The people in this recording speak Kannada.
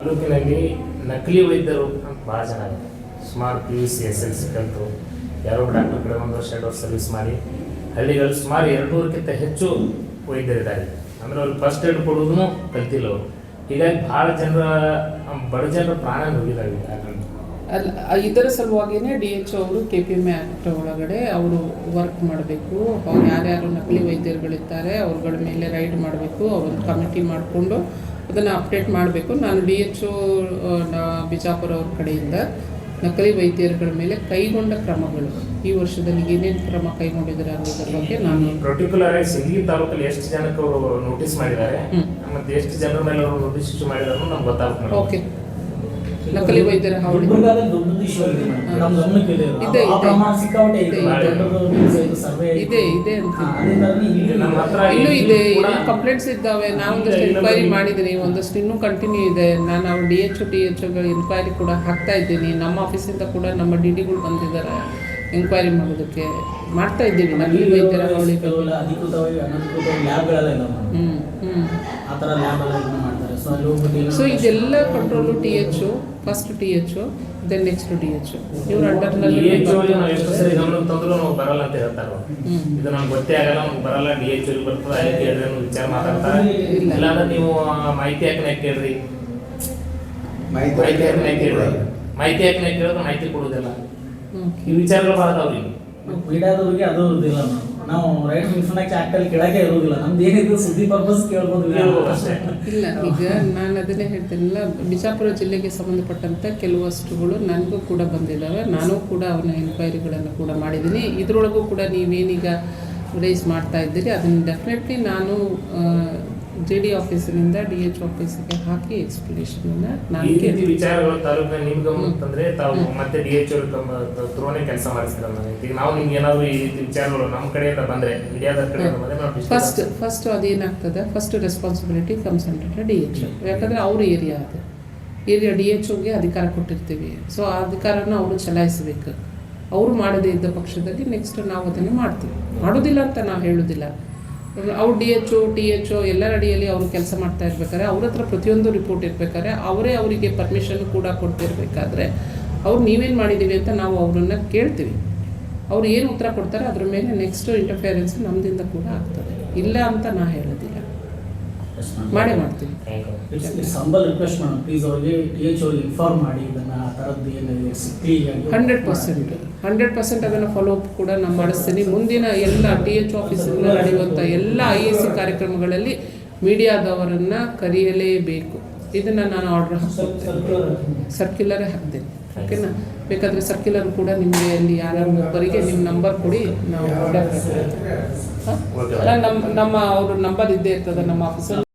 ತಾಲೂಕಿನಲ್ಲಿ ನಕಲಿ ವೈದ್ಯರು ಅಂತ ಭಾಳ ಜನ ಸುಮಾರು P U C, S L C ಕಲಿತು ಯಾರೋ ಡಾಕ್ಟರ್ ಕಡೆ ಒಂದು ವರ್ಷ, ಎರಡು ವರ್ಷ ಸರ್ವಿಸ್ ಮಾಡಿ ಹಳ್ಳಿಗಳಲ್ಲಿ ಸುಮಾರು ಎರಡುನೂರಕ್ಕಿಂತ ಹೆಚ್ಚು ವೈದ್ಯರಿದ್ದಾರೆ. ಅಂದ್ರೆ ಅವ್ರಿಗೆ ಫಸ್ಟ್ ಏಡ್ ಕೊಡೋದನ್ನು ಕಲ್ತಿಲ್ಲ ಅವರು. ಹೀಗಾಗಿ ಭಾಳ ಜನರ, ಬಡ ಜನರ ಪ್ರಾಣ ಹೋಗಿದ್ದಾವೆ ಅಲ್ಲ ಇದರ ಸಲುವಾಗಿನೇ ಡಿ ಎಚ್ ಅವರು ಕೆ ಪಿ ಎಂ ಆ್ಯಕ್ಟ್ ಒಳಗಡೆ ಅವರು ವರ್ಕ್ ಮಾಡಬೇಕು. ಅವ್ರು ಯಾರ್ಯಾರು ನಕಲಿ ವೈದ್ಯರುಗಳಿದ್ದಾರೆ, ಅವ್ರಗಳ ಮೇಲೆ ರೈಡ್ ಮಾಡಬೇಕು. ಅವ್ರನ್ನ ಕಮಿಟಿ ಮಾಡಿಕೊಂಡು ಅದನ್ನು ಅಪ್ಡೇಟ್ ಮಾಡಬೇಕು. ನಾನು ಡಿ ಎಚ್ ಬಿಜಾಪುರ ಅವ್ರ ಕಡೆಯಿಂದ ನಕಲಿ ವೈದ್ಯರುಗಳ ಮೇಲೆ ಕೈಗೊಂಡ ಕ್ರಮಗಳು. ಈ ವರ್ಷದಲ್ಲಿ ಏನೇನು ಕ್ರಮ ಕೈಗೊಂಡಿದ್ದಾರೆ ಅನ್ನೋದ್ರ ಬಗ್ಗೆ ನಾನು ಪರ್ಟಿಕ್ಯುಲರ್ ಆಗಿ ಸಿಗಲಿ ತಾಲೂಕಲ್ಲಿ ಎಷ್ಟು ಜನಕ್ಕೆ ಅವರು ನೋಟಿಸ್ ಮಾಡಿದ್ದಾರೆ. ಮತ್ತೆ ಎಷ್ಟು ಜನರ ಮೇಲೆ ಅವರು ನೋಟಿಸ್ ಮಾಡಿದಾರೆ ನಮ್ಗೆ ಗೊತ್ತಾಗುತ್ತೆ ಓಕೆ ನಕಲಿ ವೈದ್ಯರ ಹಾವಳಿ. ಇದೆ. ಇದೆ, ಇದೆ. ಇನ್ನೂ ಇದೆ ಕಂಪ್ಲೇಂಟ್ಸ್ ಇದ್ದಾವೆ. ಇಲ್ಲ, ಎನ್ಕ್ವೈರಿ ಮಾಡಿದ್ದೀನಿ ಒಂದಷ್ಟು ಇನ್ನೂ ಕಂಟಿನ್ಯೂ ಇದೆ. ನಾನು ಅವ್ರು D H T H enquiry ಕೂಡ ಹಾಕ್ತಾ ಇದ್ದೀನಿ. ನಮ್ಮ ಆಫೀಸಿಂದ ಕೂಡ ನಮ್ಮ ಡಿ ಡಿಗಳು ಬಂದಿದ್ದಾರೆ. ಎನ್ಕ್ವೈರಿ ಮಾಡೋದಕ್ಕೆ ಮಾಡ್ತಾ ಇದ್ದೀವಿ. ನಕಲಿ ವೈದ್ಯರ ಸೊ ಇದೆಲ್ಲ control T H first T H then next D H ಇವ್ರ ಅಂಡರ್ನಲ್ಲಿ ಬರಲ್ಲ ಅಂತ ಹೇಳ್ತಾರೆ ಇದು ನಮ್ಗೆ ಗೊತ್ತೇ ಆಗಲ್ಲ ನಮ್ಗೆ ಬರಲ್ಲ ಡಿ ಎಚ್ ಬರ್ತದೆ ಅದಕ್ಕೆ ಹೇಳ್ರಿ ಅನ್ನೋ ವಿಚಾರ ಮಾತಾಡ್ತಾರೆ. ಇಲ್ಲ. ಇಲ್ಲಾಂದ್ರೆ ನೀವು ಮಾಹಿತಿ ಯಾಕೆ ಕೇಳ್ರಿ? ಮಾಹಿತಿ ಯಾಕೆ ಕೇಳ್ರಿ? ಮಾಹಿತಿ ಕೊಡುವುದಿಲ್ಲ ಕೇಳಿದ್ರೆ ಮಾಹಿತಿ ಕೊಡೋದಿಲ್ಲ ಈ ವಿಚಾರಗಳು ಭಾಳ ಅದಾವ್ರಿ ಪೀಡಾದವ್ರಿಗೆ ಅದು ಇರೋದಿಲ್ಲ ನಾವು ನಾವು ರೈಟ್ ಇನ್ಫಾರ್ಮೇಶನ್ ಆಕ್ಟ್ ಅಲ್ಲಿ ಕೇಳಕ್ಕೆ ಇರೋದಿಲ್ಲ. ನಮ್ದು ಏನಿದ್ರು ಸುದ್ದಿ ಪರ್ಪಸ್ ಕೇಳ್ಬೋದು ಅಷ್ಟೇ. ಇಲ್ಲ ಈಗ ನಾನು ಅದನ್ನೇ ಹೇಳ್ತೀನಲ್ಲ ಬಿಜಾಪುರ ಜಿಲ್ಲೆಗೆ ಸಂಬಂಧಪಟ್ಟಂತೆ ಕೆಲವಷ್ಟುಗಳು ನನಗೂ ಕೂಡ ಬಂದಿದ್ದಾವೆ ನಾನು ಕೂಡ ಅವನ ಎನ್ಕ್ವೈರಿಗಳನ್ನು ಕೂಡ ಮಾಡಿದ್ದೀನಿ. ಇದರೊಳಗೂ ಕೂಡ ನೀವೇನೀಗ ರೈಸ್ ಮಾಡ್ತಾ ಇದ್ದೀರಿ ಅದನ್ನು ಡೆಫಿನೆಟ್ಲಿ ನಾನು ಜೆ ಡಿ ಆಫೀಸಿನಿಂದ ಡಿ ಎಚ್ ಆಫೀಸಿಗೆ ಹಾಕಿ ಎಕ್ಸ್ಪ್ಲನೇಷನನ್ನು ನಾನು ಈ ರೀತಿ ವಿಚಾರಗಳು ತಾಲೂಕಿನ ನಿಮ್ ಗಮನ ತಾವು ಮತ್ತೆ ಡಿ ಎಚ್ ತ್ರೋನೇ ಕೆಲಸ ಮಾಡಿಸ್ತಾರೆ ಈಗ ನಾವು ನಿಮ್ಗೆ ಏನಾದ್ರು ಈ ರೀತಿ ವಿಚಾರಗಳು ನಮ್ಮ ಕಡೆಯಿಂದ ಬಂದ್ರೆ ಮೀಡಿಯಾದ ಕಡೆಯಿಂದ ಬಂದ್ರೆ ನಾವು first first ಅದೇನಾಗ್ತದೆ first responsibility comes D H ಯಾಕಂದ್ರೆ ಅವ್ರ ಏರಿಯಾ ಅದು. ಏರಿಯಾ ಡಿ ಎಚ್ ಓಗೆ ಅಧಿಕಾರ ಕೊಟ್ಟಿರ್ತೀವಿ. ಸೊ ಆ ಅಧಿಕಾರನ ಅವರು ಚಲಾಯಿಸಬೇಕು. ಅವರು ಮಾಡದೇ ಇದ್ದ ಪಕ್ಷದಲ್ಲಿ ನೆಕ್ಸ್ಟ್ ನಾವು ಅದನ್ನು ಮಾಡ್ತೀವಿ. ಮಾಡೋದಿಲ್ಲ ಅಂತ ನಾವು ಹೇಳೋದಿಲ್ಲ. ಅವ್ರು ಡಿ ಎಚ್ ಟಿ ಎಚ್ ಎಲ್ಲರ ಅಡಿಯಲ್ಲಿ ಅವರು ಕೆಲಸ ಮಾಡ್ತಾ ಇರ್ಬೇಕಾದ್ರೆ ಅವ್ರ ಹತ್ರ ಪ್ರತಿಯೊಂದು ರಿಪೋರ್ಟ್ ಇರಬೇಕಾದ್ರೆ ಅವರೇ ಅವರಿಗೆ ಪರ್ಮಿಷನ್ ಕೂಡ ಕೊಡ್ತಿರ್ಬೇಕಾದ್ರೆ ಅವ್ರು ನೀವೇನು ಮಾಡಿದ್ದೀವಿ ಅಂತ ನಾವು ಅವರನ್ನು ಕೇಳ್ತೀವಿ. ಅವ್ರು ಏನು ಉತ್ತರ ಕೊಡ್ತಾರೆ ಅದ್ರ ಮೇಲೆ ನೆಕ್ಸ್ಟ್ ಇಂಟರ್ಫಿಯರೆನ್ಸ್ ನಮ್ಮದಿಂದ ಕೂಡ ಆಗ್ತದೆ. ಇಲ್ಲ ಅಂತ ನಾ ಹೇಳೋದಿಲ್ಲ. ಮಾಡೇ ಮಾಡ್ತೀವಿ ರಿಕ್ವೆಸ್ಟ್ ಮೇಡಮ್ ಪ್ಲೀಸ್ ಅವ್ರಿಗೆ ಟಿ ಎಚ್ ಅವ್ರಿಗೆ ಇನ್ಫಾರ್ಮ್ ಮಾಡಿ ಇದನ್ನ ಆ ಥರದ್ದು ಏನಿದೆ clean hundred percent hundred percent ಅದನ್ನು ಫಾಲೋ ಅಪ್ ಕೂಡ ನಾನು ಮಾಡಿಸ್ತೀನಿ. ಮುಂದಿನ ಎಲ್ಲ ಟಿ ಎಚ್ ಆಫೀಸಿಂದ ನಡೆಯುವಂಥ ಎಲ್ಲ ಐ ಎಸ್ ಸಿ ಕಾರ್ಯಕ್ರಮಗಳಲ್ಲಿ ಮೀಡಿಯಾದವರನ್ನು ಕರೆಯಲೇಬೇಕು. ಇದನ್ನು ನಾನು ಆರ್ಡರ್ ಸರ್ಕ್ಯುಲರ್ ಸರ್ಕ್ಯುಲರೇ ಹಾಕ್ತೇನೆ. ಓಕೆನಾ ಬೇಕಾದರೆ ಸರ್ಕ್ಯುಲರ್ ಕೂಡ ನಿಮಗೆ ಅಲ್ಲಿ ಯಾರು ಒಬ್ಬರಿಗೆ ನಿಮ್ಮ ನಂಬರ್ ಕೊಡಿ ನಾವು? ಅಲ್ಲ ನಮ್ಮ ನಮ್ಮ ಅವ್ರ ನಂಬರ್ ಇದ್ದೇ ಇರ್ತದೆ ನಮ್ಮ ಆಫೀಸಲ್ಲಿ